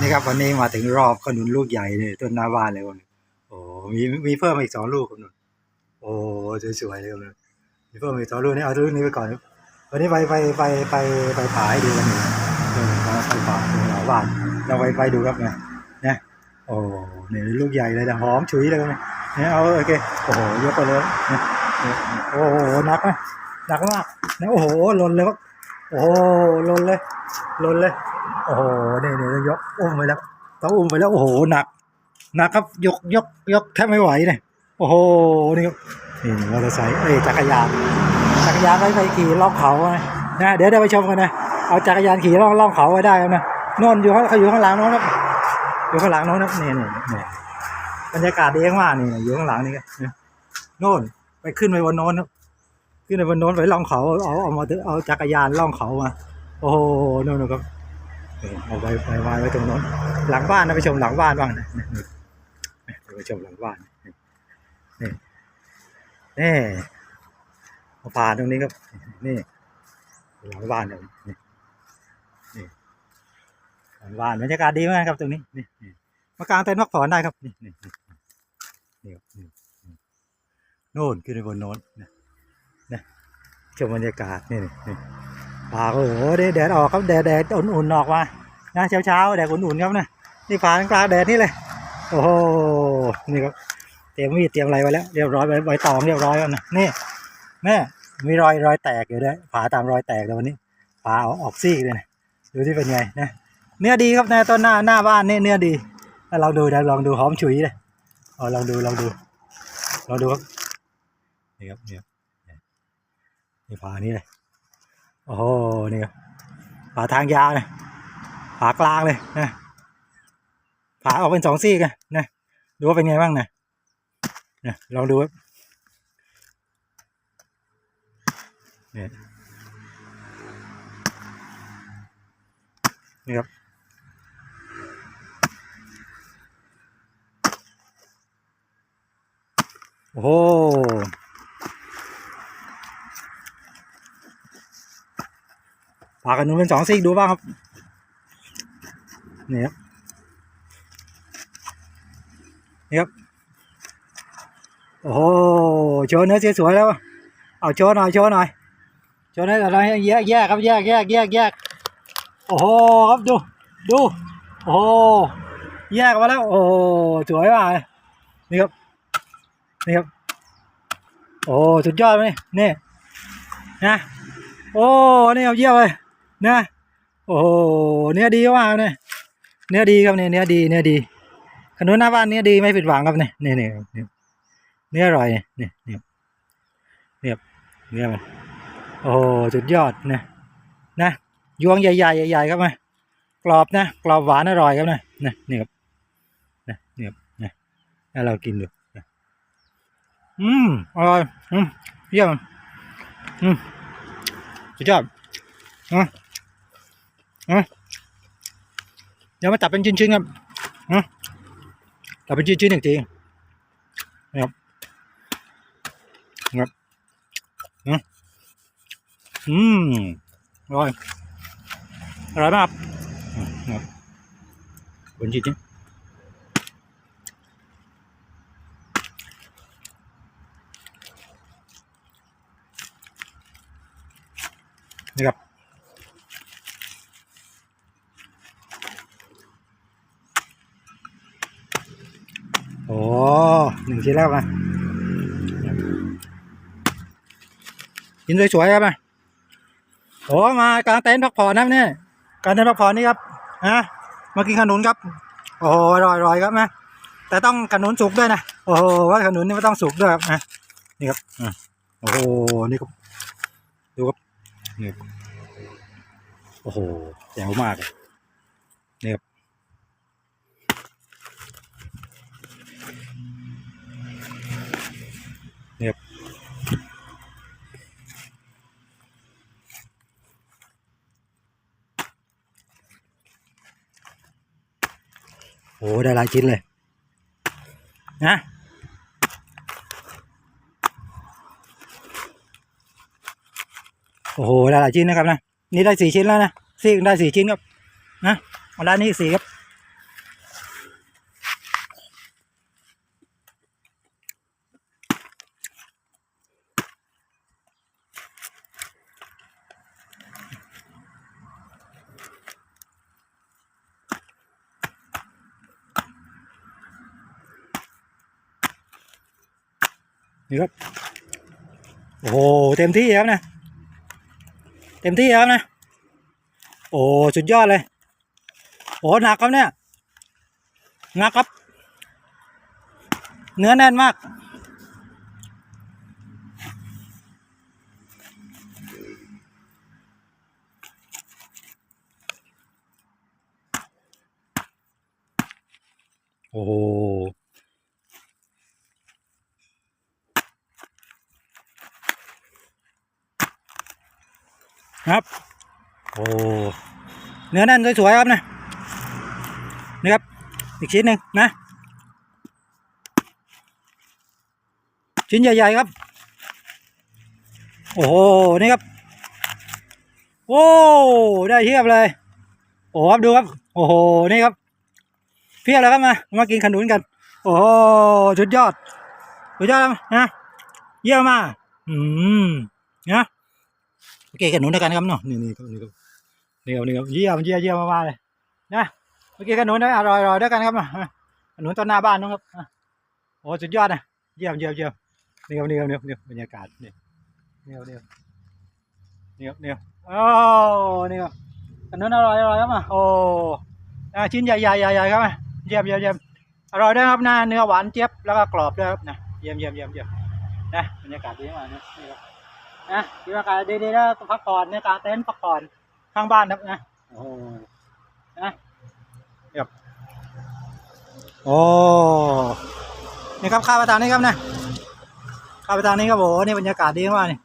นี่ครับวันนี้มาถึงรอบขนุนลูกใหญ่เลยต้นหน้าบ้านเลยคนโอ้มีมีเพิ่มอีกสองลูกคนนึงโอ้สวยๆเลยคนนึงมีเพิ่มอีกสองลูกนี่เอาลูกนี้ไปก่อน วันนี้ไปไปไปไปไปผาให้ดูกันหนึ่งไปผาตรงหลังบ้านเราไปไปดูครับเนะนะโอ้เนี่ยลูกใหญ่เลยนะหอมฉุยเลยนะเนี่ยเอาโอเคโอ้โหยกไปเลยเนี่ยโอ้โหหนักนะหนักมากนะโอ้โหหล่นเลยครับ โอ้โหลนเลยลนเลย โอ้โหเนี่ยเนี่ยยกอุ้มไปแล้วต้องอุ้มไปแล้วโอ้โหหนักหนักครับยกยกยกแทบไม่ไหวเนี่ยโอ้โหนี่ครับนี่มอเตอร์ไซค์เอ้ยจักรยานจักรยานไว้ไปขี่ล่องเขาไงนะเดี๋ยวเดี๋ยวไปชมกันนะเอาจักรยานขี่ล่องล่องเขาไว้ได้ครับนะโน่นอยู่เขาเขาอยู่ข้างหลังโน้นครับอยู่ข้างหลังโน้นครับนี่นี่นี่บรรยากาศดีมากนี่อยู่ข้างหลังนี่ครันโน่นไปขึ้นไปบนโน้นครับ ขึ้นไปบนโน้นไปล่องเขาเอาเอามาเอาจักรยานล่องเขามา โอ้โหโน่นครับเอาไว้ไว้ไว้ไว้ตรงโน้นหลังบ้านนะไปชมหลังบ้านบ้างนะไปชมหลังบ้านนี่นี่มาผ่านตรงนี้ครับ นี่หลังบ้านเนี่ยนี่นี่หลังบ้านบรรยากาศดีมากครับตรงนี้นี่มากางเต็นท์พักผ่อนได้ครับนี่นี่นี่นี่นี่นี่โน่นขึ้นไปบนโน้นนะ นะชมบรรยากาศนี่นี่นี่าโอ้โหแดดออกครับแดดแดดอุ่นๆออกมานะเช้าเช้าๆแดดอุ่นๆครับนะนี่ผากลางแดดนี่เลยโอ้โหนี่ครับเตรียมมีดเตรียมอะไรไว้แล้วเรียบร้อยไว้ไว้ตองเรียบร้อยแล้วนะนี่แม่มีรอยรอยแตกอยู่ด้วยผาตามรอยแตกเลยวันนี้ผาอออกซี่เลยนะดูที่เป็นไงนะเนื้อดีครับนะต้นหน้าหน้าบ้านนี่เนื้อดีถ้าลองดูนะลองดูหอมฉุยเลยเอาลองดูลองดูลองดูครับนี่ครับนี่ครับ นี่ผานี้เลยโอ้โหนี่ครับผาทางยาวเลยผากลางเลยนะผาออกเป็นสองซี่กันนะดูว่าเป็นไงบ้างนะนะลองดูครับนี่นี่ครับโอ้โห พากันนู้นเป็นสองซีกดูบ้างครับนี่ครับนี่ครับโอ้โหโชว์เนื้อสวยๆแล้ว เอาโชว์หน่อยโชว์หน่อยโชว์เนื้ออะไรแยกแยกครับแยกแยกแยกแยกโอ้โหครับดูดูโอ้โหแยกมาแล้ว โอ้สวยมากนี่ครับนี่ครับโอ้สุดยอดเลยนี่นะโอ้นี่เอาเยี่ยมเลย นะโอ้โหเนื้อดีมากเนี่ยเนื้อดีครับเนี่ยเนื้อดีเนื้อดีขนุนหน้าบ้านเนื้อดีไม่ผิดหวังครับเนี่ยเนี่ยเนี่ยเนื้ออร่อยเนี่ยเนี่ยเนี่ยเนี่ยเนื้อมันโอ้โหสุดยอดนะนะยวงใหญ่ๆใหญ่ครับมากรอบนะกรอบหวานอร่อยครับนะนะเนี่ยครับนะเนี่ยครับนะให้เรากินดูอืมอร่อยอืมเยี่ยมอืมสุดยอดอะ เดี๋ยวมาตัดเป็นชิ้นๆครับอะตัดเป็นชิ้นๆหนึ่งทีนะครับนะครับอะอืมอร่อยอร่อยมากครับนะครับเป็นชิ้นๆนี่ครับ โอ้หนึ่งชิ้นแล้วมากินสวยๆครับมาโอ้มากางเต็นท์พักผ่อนนะเนี่ยกางเต็นท์พักผ่อนนี่ครับฮะมากินขนุนครับ โอ้โหอร่อยๆครับนะแต่ต้องขนุนสุกด้วยนะโอ้โหว่าขนุนนี่ไม่ต้องสุกด้วยครับนะนี่ครับอะโอ้โหนี่ครับดูครับนี่โอ้โหแจ๋วมากเลย โอ้ได้หลายชิ้นเลย นะโอ้โหได้หลายชิ้นนะครับนะนี่ได้สี่ชิ้นแล้วนะซีกได้สี่ชิ้นครับนะเอาด้านนี้อีกสี่ครับ นี่ครับ โอ้โหเต็มที่ครับนะ เต็มที่ครับนะ โอ้สุดยอดเลย โอ้หนักครับเนี่ยหนักครับ เนื้อแน่นมากโอ้โห ครับ โอ้เนื้อแน่นสวยๆครับนะนี่ครับ อีกชิ้นหนึ่งนะ ชิ้นใหญ่ ๆ ครับ โอ้โห นี่ครับ โอ้ ได้เทียบเลย โอ้ครับดูครับ โอ้โห นี่ครับ เพียบแล้วครับมา มากินขนุนกัน โอ้โหสุดยอดสุดยอดนะ เยี่ยมมาก อืมนะ โอเคขนุนด้วยกันครับเนาะนี่นี่ครับนี่ครับนี่ครับนี่ครับเยี่ยมเยี่ยมเยี่ยมมากๆเลยนะเมื่อกี้ขนุนอร่อยอร่อยด้วยกันครับมาะขนุนต้นหน้าบ้านนะครับโอ้สุดยอดนะเยี่ยมเยี่ยมเยี่ยมนี่ครับนี่ครับนี่ครับนี่บรรยากาศนี่นี่ครับนี่ครับนี่ครับนี่ครับโอ้นี่ครับขนุนอร่อยอร่อยครับมาโอ้ชิ้นใหญ่ใหญ่ใหญ่ใหญ่ครับมาเยี่ยมเยี่ยมเยี่ยมอร่อยด้วยครับนะเนื้อหวานเจี๊ยบแล้วก็กรอบด้วยครับนะเยี่ยมเยี่ยมเยี่ยมเยี่ยมนะบรรยากาศดีมากนะนี่ครับ นะบรรยากาศดีๆแล้วพักผ่อนเนี่ยกางเต็นท์พักผ่อนข้างบ้านครับนะโอ้นะโอ้นี่ครับข้าวประทานนี่ครับนะข้าวประทานนี่ครับโอ้นี่บรรยากาศดีมากนี่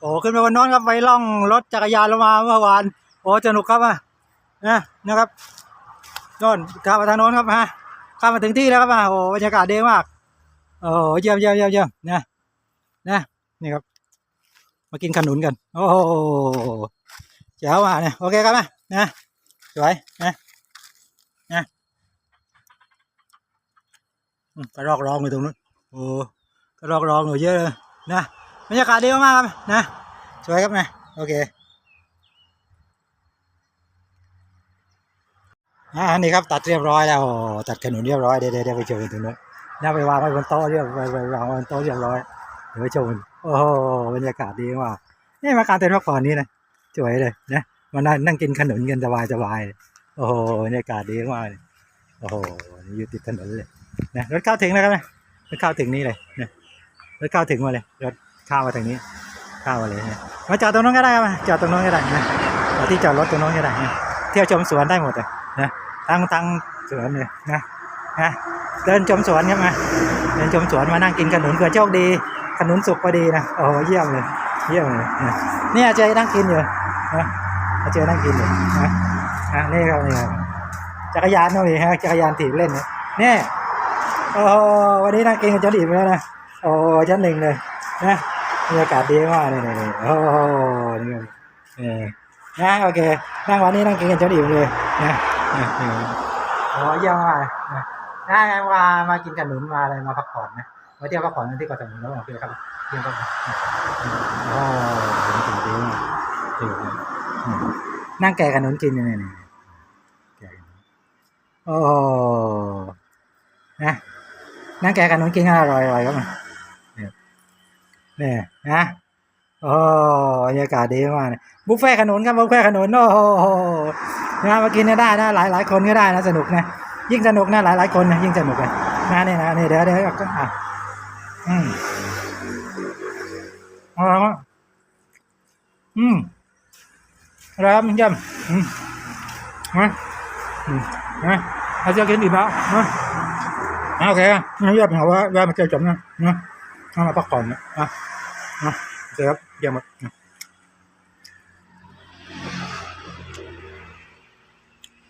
โอ้ขึ้นไปบนโน้นครับไปล่องรถจักรยานลงมาเมื่อวานโอ้สนุกครับอะนะนะครับโน่นข้าวประทานโน้นครับฮะข้ามมาถึงที่แล้วครับอะโอ้บรรยากาศดีมากโอ้เยี่ยมเยี่ยมเยี่ยมเยี่ยมนะนะนี่ครับ มากินขนุนกัน โอ้โหเจ๋วมาเนี่ย โอเคครับนะนะสวยนะอืมกระรอกร้องอยู่ตรงนู้นโอ้กระรอกร้องอยู่เยอะเลยนะบรรยากาศดีมากๆครับนะสวยครับนะโอเคอ่านี่ครับตัดเรียบร้อยแล้วตัดขนุนเรียบร้อยเดี๋ยวเดี๋ยวเดไปเจอกันตรงนู้นน่าไปวางไว้บนโต๊ะเรียบไปไปวางไว้บนโต๊ะเรียบร้อยเดี๋ยวไปชมกัน โอ้โหบรรยากาศดีมากนี่มาการเต้นพักผ่อนนี่นะสวยเลยนะมานั่งนั่งกินขนุนกันสบายสบายโอ้โหบรรยากาศดีมากเลยโอ้โหอยู่ติดถนนเลยนะรถเข้าถึงแล้วครับนะรถเข้าถึงนี่เลยนะรถเข้าถึงมาเลยรถเข้ามาถึงนี้เข้ามาเลยนะมาจอดตรงนู้นก็ได้ครับมาจอดตรงนู้นก็ได้นะจอดที่จอดรถตรงนู้นก็ได้นะเที่ยวชมสวนได้หมดเลยนะทั้งทั้งสวนเลยนะนะเดินชมสวนครับมาเดินชมสวนมานั่งกินขนุนเผื่อโชคดี ขนุนสุกพอดีนะโอ้โหเยี่ยมเลย เยี่ยมเลยนะนี่อาเจนั่งกินอยู่นะอาเจนั่งกินอยู่นะนะนี่ครับนี่ครับจักรยานก็มีฮะจักรยานถีบเล่นเนี่ยโอ้วันนี้นั่งกินกันจนอิ่มแล้วนะโอ้โหชั้นหนึ่งเลยนะบรรยากาศดีมากเลยนี่โอ้โหนี่นี่นะโอเคนั่งวันนี้นั่งกินกันจนอิ่เลยนะโอ้เยี่ยมมากนะนะไงมามากินขนุนมาอะไรมาพักผ่อนนะ มาเที่ยวพักผ่อนกันที่เกาะสมุยแล้วโอเคครับเยี่ยมครับโอ้บรรยากาศดีมากดีมากอืมนั่งแกะขนุนกินนี่นี่แกะขนุนโอ้โหนะนั่งแกะขนมกินกันอร่อยๆครับมันเนี่ยเนี่ยนะโอ้บรรยากาศดีมากเลยบุฟเฟ่ต์ขนมครับบุฟเฟ่ต์ขนมโอ้โหนะมากินเนี่ยได้นะหลายหลายๆคนก็ได้นะสนุกนะยิ่งสนุกนะหลายหลายๆคนนะยิ่งสนุกเลยนะนี่นะนี่เดี๋ยวเดี๋ยวก็อะ อืมอร่อยมากอืมอร่อยครับเยี่ยมอืมนะอืมนะอาจะกินอีกแล้วนะอะโอเคงั้นเรียบเหาว่าว่ามาเจอจมนะนะเอามาพักผ่อนนะนะนะโอเคครับเยี่ยมหมด